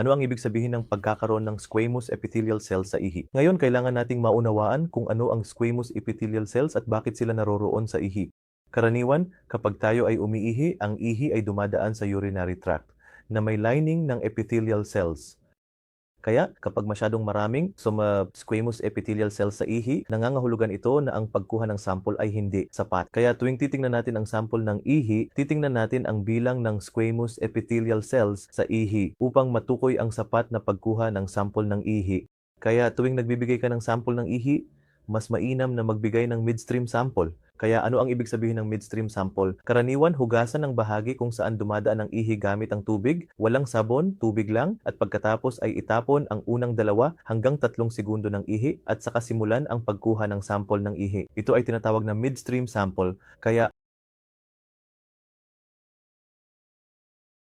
Ano ang ibig sabihin ng pagkakaroon ng squamous epithelial cells sa ihi? Ngayon, kailangan nating maunawaan kung ano ang squamous epithelial cells at bakit sila naroroon sa ihi. Karaniwan, kapag tayo ay umiihi, ang ihi ay dumadaan sa urinary tract na may lining ng epithelial cells. Kaya kapag masyadong maraming suma squamous epithelial cells sa ihi, nangangahulugan ito na ang pagkuha ng sample ay hindi sapat. Kaya tuwing titingnan natin ang sample ng ihi, titingnan natin ang bilang ng squamous epithelial cells sa ihi upang matukoy ang sapat na pagkuha ng sample ng ihi. Kaya tuwing nagbibigay ka ng sample ng ihi, mas mainam na magbigay ng midstream sample. Kaya ano ang ibig sabihin ng midstream sample? Karaniwan, hugasan ng bahagi kung saan dumadaan ang ihi gamit ang tubig, walang sabon, tubig lang, at pagkatapos ay itapon ang unang dalawa hanggang tatlong segundo ng ihi at saka simulan ang pagkuha ng sample ng ihi. Ito ay tinatawag na midstream sample, kaya